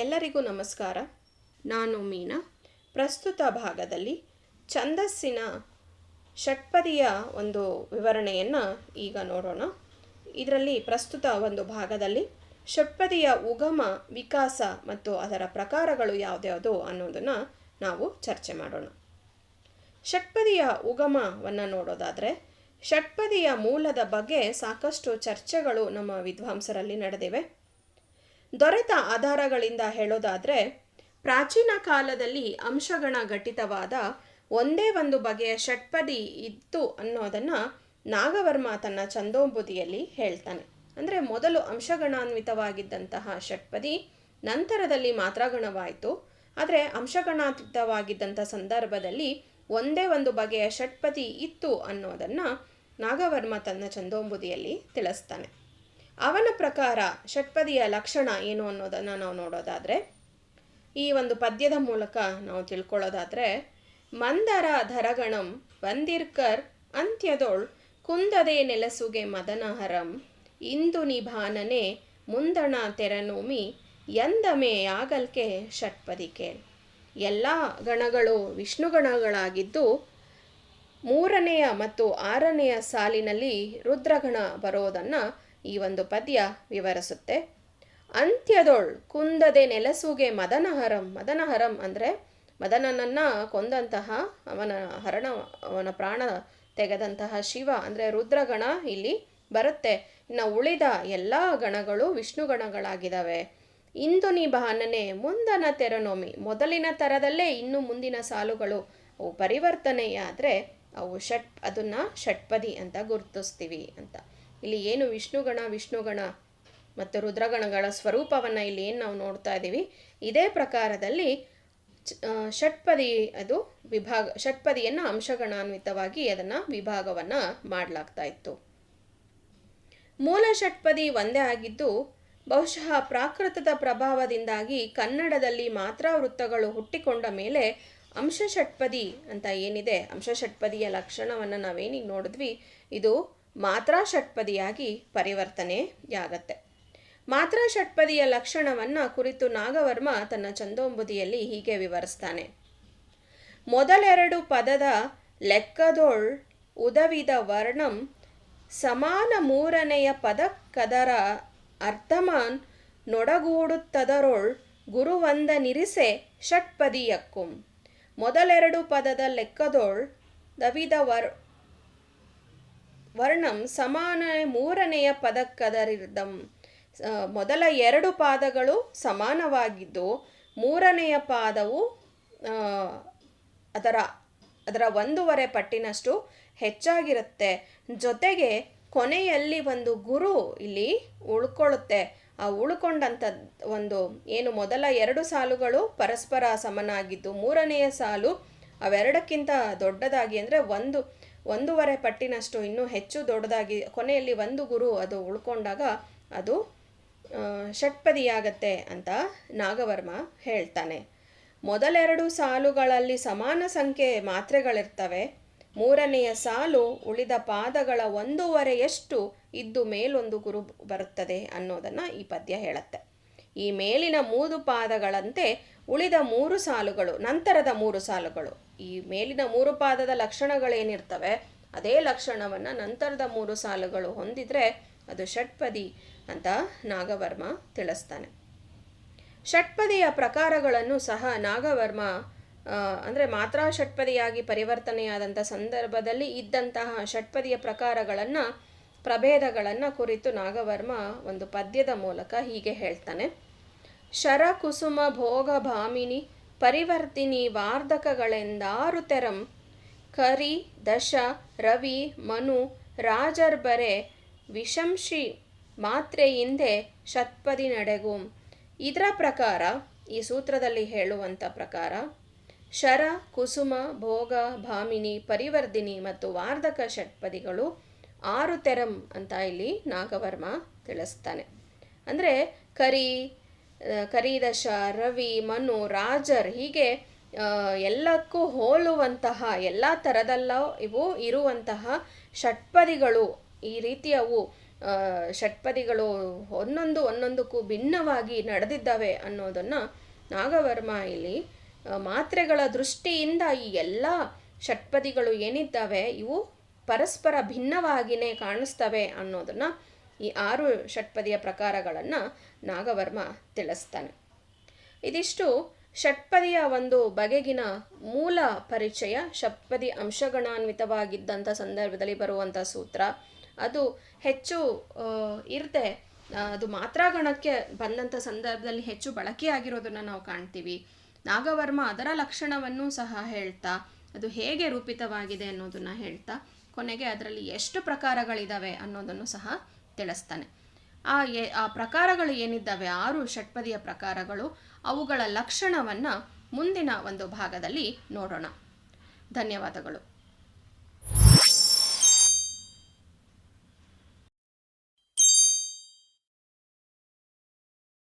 ಎಲ್ಲರಿಗೂ ನಮಸ್ಕಾರ. ನಾನು ಮೀನಾ. ಪ್ರಸ್ತುತ ಭಾಗದಲ್ಲಿ ಛಂದಸ್ಸಿನ ಷಟ್ಪದಿಯ ಒಂದು ವಿವರಣೆಯನ್ನು ಈಗ ನೋಡೋಣ. ಇದರಲ್ಲಿ ಪ್ರಸ್ತುತ ಒಂದು ಭಾಗದಲ್ಲಿ ಷಟ್ಪದಿಯ ಉಗಮ, ವಿಕಾಸ ಮತ್ತು ಅದರ ಪ್ರಕಾರಗಳು ಯಾವುದ್ಯಾವುದು ಅನ್ನೋದನ್ನು ನಾವು ಚರ್ಚೆ ಮಾಡೋಣ. ಷಟ್ಪದಿಯ ಉಗಮವನ್ನು ನೋಡೋದಾದರೆ, ಷಟ್ಪದಿಯ ಮೂಲದ ಬಗ್ಗೆ ಸಾಕಷ್ಟು ಚರ್ಚೆಗಳು ನಮ್ಮ ವಿದ್ವಾಂಸರಲ್ಲಿ ನಡೆದಿವೆ. ದೊರೆತ ಆಧಾರಗಳಿಂದ ಹೇಳೋದಾದರೆ, ಪ್ರಾಚೀನ ಕಾಲದಲ್ಲಿ ಅಂಶಗಣ ಘಟಿತವಾದ ಒಂದೇ ಒಂದು ಬಗೆಯ ಷಟ್ಪದಿ ಇತ್ತು ಅನ್ನೋದನ್ನು ನಾಗವರ್ಮ ತನ್ನ ಚಂದೋಂಬುದಿಯಲ್ಲಿ ಹೇಳ್ತಾನೆ. ಅಂದರೆ ಮೊದಲು ಅಂಶಗಣಾನ್ವಿತವಾಗಿದ್ದಂತಹ ಷಟ್ಪದಿ ನಂತರದಲ್ಲಿ ಮಾತ್ರಗಣವಾಯಿತು ಆದರೆ ಅಂಶಗಣಾತ್ವಿತವಾಗಿದ್ದಂಥ ಸಂದರ್ಭದಲ್ಲಿ ಒಂದೇ ಒಂದು ಬಗೆಯ ಷಟ್ಪದಿ ಇತ್ತು ಅನ್ನೋದನ್ನು ನಾಗವರ್ಮ ತನ್ನ ಚಂದೋಂಬುದಿಯಲ್ಲಿ ತಿಳಿಸ್ತಾನೆ. ಅವನ ಪ್ರಕಾರ ಷಟ್ಪದಿಯ ಲಕ್ಷಣ ಏನು ಅನ್ನೋದನ್ನು ನಾವು ನೋಡೋದಾದರೆ, ಈ ಒಂದು ಪದ್ಯದ ಮೂಲಕ ನಾವು ತಿಳ್ಕೊಳ್ಳೋದಾದರೆ, ಮಂದರ ಧರಗಣಂ ವಂದಿರ್ಕರ್ ಅಂತ್ಯದೊಳ್ ಕುಂದದೆ ನೆಲಸುಗೆ ಮದನಹರಂ ಇಂದು ನಿಭಾನನೆ ಮುಂದಣ ತೆರನೋಮಿ ಎಂದಮೆ ಆಗಲ್ಕೆ ಷಟ್ಪದಿಕೆ. ಎಲ್ಲ ಗಣಗಳು ವಿಷ್ಣುಗಣಗಳಾಗಿದ್ದು, ಮೂರನೆಯ ಮತ್ತು ಆರನೆಯ ಸಾಲಿನಲ್ಲಿ ರುದ್ರಗಣ ಬರೋದನ್ನು ಈ ಒಂದು ಪದ್ಯ ವಿವರಿಸುತ್ತೆ. ಅಂತ್ಯದೊಳ್ ಕುಂದದೆ ನೆಲಸುಗೆ ಮದನಹರಂ ಮದನಹರಂ ಅಂದರೆ ಮದನನನ್ನು ಕೊಂದಂತಹ ಅವನ ಹರಣ, ಅವನ ಪ್ರಾಣ ತೆಗೆದಂತಹ ಶಿವ ಅಂದರೆ ರುದ್ರಗಣ ಇಲ್ಲಿ ಬರುತ್ತೆ. ಇನ್ನು ಉಳಿದ ಎಲ್ಲ ಗಣಗಳು ವಿಷ್ಣು ಗಣಗಳಾಗಿದ್ದಾವೆ ಇಂದು ನಿಭಾನನೆ ಮುಂದನ ತೆರನೋಮಿ ಮೊದಲಿನ ಥರದಲ್ಲೇ ಇನ್ನು ಮುಂದಿನ ಸಾಲುಗಳು. ಅವು ಪರಿವರ್ತನೆಯಾದರೆ ಅವು ಷಟ್, ಅದನ್ನು ಷಟ್ಪದಿ ಅಂತ ಗುರುತಿಸ್ತೀವಿ ಅಂತ. ಇಲ್ಲಿ ಏನು ವಿಷ್ಣುಗಣ ವಿಷ್ಣುಗಣ ಮತ್ತು ರುದ್ರಗಣಗಳ ಸ್ವರೂಪವನ್ನು ಇಲ್ಲಿ ಏನು ನಾವು ನೋಡ್ತಾ ಇದ್ದೀವಿ ಇದೇ ಪ್ರಕಾರದಲ್ಲಿ ಷಟ್ಪದಿ ಅದು ವಿಭಾಗ, ಷಟ್ಪದಿಯನ್ನು ಅಂಶಗಣಾನ್ವಿತವಾಗಿ ಅದನ್ನು ವಿಭಾಗವನ್ನು ಮಾಡಲಾಗ್ತಾ ಇತ್ತು. ಮೂಲ ಷಟ್ಪದಿ ಒಂದೇ ಆಗಿದ್ದು, ಬಹುಶಃ ಪ್ರಾಕೃತದ ಪ್ರಭಾವದಿಂದಾಗಿ ಕನ್ನಡದಲ್ಲಿ ಮಾತ್ರ ವೃತ್ತಗಳು ಹುಟ್ಟಿಕೊಂಡ ಮೇಲೆ ಅಂಶ ಷಟ್ಪದಿ ಅಂತ ಏನಿದೆ? ಅಂಶ ಷಟ್ಪದಿಯ ಲಕ್ಷಣವನ್ನು ನಾವೇನಿಗೆ ನೋಡಿದ್ವಿ. ಇದು ಮಾತ್ರ ಷಟ್ಪದಿಯಾಗಿ ಪರಿವರ್ತನೆಯಾಗತ್ತೆ. ಮಾತ್ರ ಷಟ್ಪದಿಯ ಲಕ್ಷಣವನ್ನು ಕುರಿತು ನಾಗವರ್ಮ ತನ್ನ ಚಂದೋಂಬುದಿಯಲ್ಲಿ ಹೀಗೆ ವಿವರಿಸ್ತಾನೆ. ಮೊದಲೆರಡು ಪದದ ಲೆಕ್ಕದೊಳ್, ಉದವಿದ ವರ್ಣಂ, ಸಮಾನ ಮೂರನೆಯ ಪದಕ್ಕದರ ಅರ್ಥಮಾನ್ ನೊಡಗೂಡುತ್ತದರೊಳ್ ಗುರುವಂದನಿರಿಸೆ ಷಟ್ಪದಿಯಕ್ಕುಂ ಮೊದಲೆರಡು ಪದದ ಲೆಕ್ಕದೊಳ್, ದವಿದ ವರ್ ವರ್ಣಂ ಸಮಾನ ಮೂರನೆಯ ಪದಕ್ಕದರಿದಂ ಮೊದಲ ಎರಡು ಪಾದಗಳು ಸಮಾನವಾಗಿದ್ದು, ಮೂರನೆಯ ಪಾದವು ಅದರ ಅದರ ಒಂದೂವರೆ ಪಟ್ಟಿನಷ್ಟು ಹೆಚ್ಚಾಗಿರುತ್ತೆ. ಜೊತೆಗೆ ಕೊನೆಯಲ್ಲಿ ಒಂದು ಗುರು ಇಲ್ಲಿ ಉಳ್ಕೊಳ್ಳುತ್ತೆ. ಆ ಉಳ್ಕೊಂಡಂಥ ಒಂದು, ಏನು ಮೊದಲ ಎರಡು ಸಾಲುಗಳು ಪರಸ್ಪರ ಸಮನಾಗಿದ್ದು, ಮೂರನೆಯ ಸಾಲು ಅವೆರಡಕ್ಕಿಂತ ದೊಡ್ಡದಾಗಿ ಅಂದರೆ ಒಂದು. ಒಂದೂವರೆ ಪಟ್ಟಿನಷ್ಟು ಇನ್ನೂ ಹೆಚ್ಚು ದೊಡ್ಡದಾಗಿ, ಕೊನೆಯಲ್ಲಿ ಒಂದು ಗುರು ಅದು ಉಳ್ಕೊಂಡಾಗ ಅದು ಷಟ್ಪದಿಯಾಗತ್ತೆ ಅಂತ ನಾಗವರ್ಮ ಹೇಳ್ತಾನೆ. ಮೊದಲೆರಡು ಸಾಲುಗಳಲ್ಲಿ ಸಮಾನ ಸಂಖ್ಯೆ ಮಾತ್ರೆಗಳಿರ್ತವೆ. ಮೂರನೆಯ ಸಾಲು ಉಳಿದ ಪಾದಗಳ ಒಂದೂವರೆಯಷ್ಟು ಇದ್ದು ಮೇಲೊಂದು ಗುರು ಬರುತ್ತದೆ ಅನ್ನೋದನ್ನು ಈ ಪದ್ಯ ಹೇಳುತ್ತೆ. ಈ ಮೇಲಿನ ಮೂರು ಪಾದಗಳಂತೆ ಉಳಿದ ಮೂರು ಸಾಲುಗಳು, ನಂತರದ ಮೂರು ಸಾಲುಗಳು. ಈ ಮೇಲಿನ ಮೂರು ಪಾದದ ಲಕ್ಷಣಗಳೇನಿರ್ತವೆ, ಅದೇ ಲಕ್ಷಣವನ್ನು ನಂತರದ ಮೂರು ಸಾಲುಗಳು ಹೊಂದಿದರೆ ಅದು ಷಟ್ಪದಿ ಅಂತ ನಾಗವರ್ಮ ತಿಳಿಸ್ತಾನೆ. ಷಟ್ಪದಿಯ ಪ್ರಕಾರಗಳನ್ನು ಸಹ ನಾಗವರ್ಮ ಅಂದರೆ ಮಾತ್ರ ಷಟ್ಪದಿಯಾಗಿ ಪರಿವರ್ತನೆಯಾದಂಥ ಸಂದರ್ಭದಲ್ಲಿ ಇದ್ದಂತಹ ಷಟ್ಪದಿಯ ಪ್ರಕಾರಗಳನ್ನು, ಪ್ರಭೇದಗಳನ್ನು ಕುರಿತು ನಾಗವರ್ಮ ಒಂದು ಪದ್ಯದ ಮೂಲಕ ಹೀಗೆ ಹೇಳ್ತಾನೆ. ಶರ ಕುಸುಮ ಭೋಗ ಭಾಮಿನಿ ಪರಿವರ್ತಿನಿ ವಾರ್ಧಕಗಳೆಂದಾರು ತೆರಂ. ಕರಿ, ದಶ, ರವಿ, ಮನು ರಾಜರ್ಬರೆ ವಿಷಂಶಿ ಮಾತ್ರೆ ಹಿಂದೆ ಶತ್ಪದಿ ನಡೆಗು. ಇದರ ಪ್ರಕಾರ, ಈ ಸೂತ್ರದಲ್ಲಿ ಹೇಳುವಂಥ ಪ್ರಕಾರ ಶರ ಕುಸುಮ ಭೋಗ ಭಾಮಿನಿ ಪರಿವರ್ಧಿನಿ ಮತ್ತು ವಾರ್ಧಕ ಷಟ್ಪದಿಗಳು ಆರು ತೆರಂ ಅಂತ ಇಲ್ಲಿ ನಾಗವರ್ಮ ತಿಳಿಸ್ತಾನೆ. ಅಂದರೆ ಕರಿ ಕರಿದಶ ರವಿ, ಮನು, ರಾಜರ್ ಹೀಗೆ ಎಲ್ಲಕ್ಕೂ ಹೋಲುವಂತಹ, ಎಲ್ಲ ಥರದಲ್ಲ ಇವು ಇರುವಂತಹ ಷಟ್ಪದಿಗಳು. ಈ ರೀತಿಯವು ಷಟ್ಪದಿಗಳು ಒಂದೊಂದು ಒಂದೊಂದಕ್ಕೂ ಭಿನ್ನವಾಗಿ ನಡೆದಿದ್ದಾವೆ ಅನ್ನೋದನ್ನು ನಾಗವರ್ಮ ಇಲ್ಲಿ ಮಾತ್ರೆಗಳ ದೃಷ್ಟಿಯಿಂದ ಈ ಎಲ್ಲ ಷಟ್ಪದಿಗಳು ಏನಿದ್ದಾವೆ ಇವು ಪರಸ್ಪರ ಭಿನ್ನವಾಗಿಯೇ ಕಾಣಿಸ್ತವೆ ಅನ್ನೋದನ್ನು ಈ ಆರು ಷಟ್ಪದಿಯ ಪ್ರಕಾರಗಳನ್ನು ನಾಗವರ್ಮ ತಿಳಿಸ್ತಾನೆ. ಇದಿಷ್ಟು ಷಟ್ಪದಿಯ ಒಂದು ಬಗೆಗಿನ ಮೂಲ ಪರಿಚಯ ಷಟ್ಪದಿ ಅಂಶಗಣಾನ್ವಿತವಾಗಿದ್ದಂಥ ಸಂದರ್ಭದಲ್ಲಿ ಬರುವಂಥ ಸೂತ್ರ. ಅದು ಹೆಚ್ಚು ಇರದೆ ಅದು ಅದು ಮಾತ್ರಾಗಣಕ್ಕೆ ಬಂದಂಥ ಸಂದರ್ಭದಲ್ಲಿ ಹೆಚ್ಚು ಬಳಕೆಯಾಗಿರೋದನ್ನು ನಾವು ಕಾಣ್ತೀವಿ. ನಾಗವರ್ಮ ಅದರ ಲಕ್ಷಣವನ್ನು ಸಹ ಹೇಳ್ತಾ, ಅದು ಹೇಗೆ ರೂಪಿತವಾಗಿದೆ ಅನ್ನೋದನ್ನು ಹೇಳ್ತಾ, ಕೊನೆಗೆ ಅದರಲ್ಲಿ ಎಷ್ಟು ಪ್ರಕಾರಗಳಿದ್ದಾವೆ ಅನ್ನೋದನ್ನು ಸಹ ತಿಳಿಸ್ತಾನೆ ಆ ಎ, ಆ ಪ್ರಕಾರಗಳು ಏನಿದ್ದಾವೆ? ಆರು ಷಟ್ಪದಿಯ ಪ್ರಕಾರಗಳು. ಅವುಗಳ ಲಕ್ಷಣವನ್ನು ಮುಂದಿನ ಒಂದು ಭಾಗದಲ್ಲಿ ನೋಡೋಣ. ಧನ್ಯವಾದಗಳು.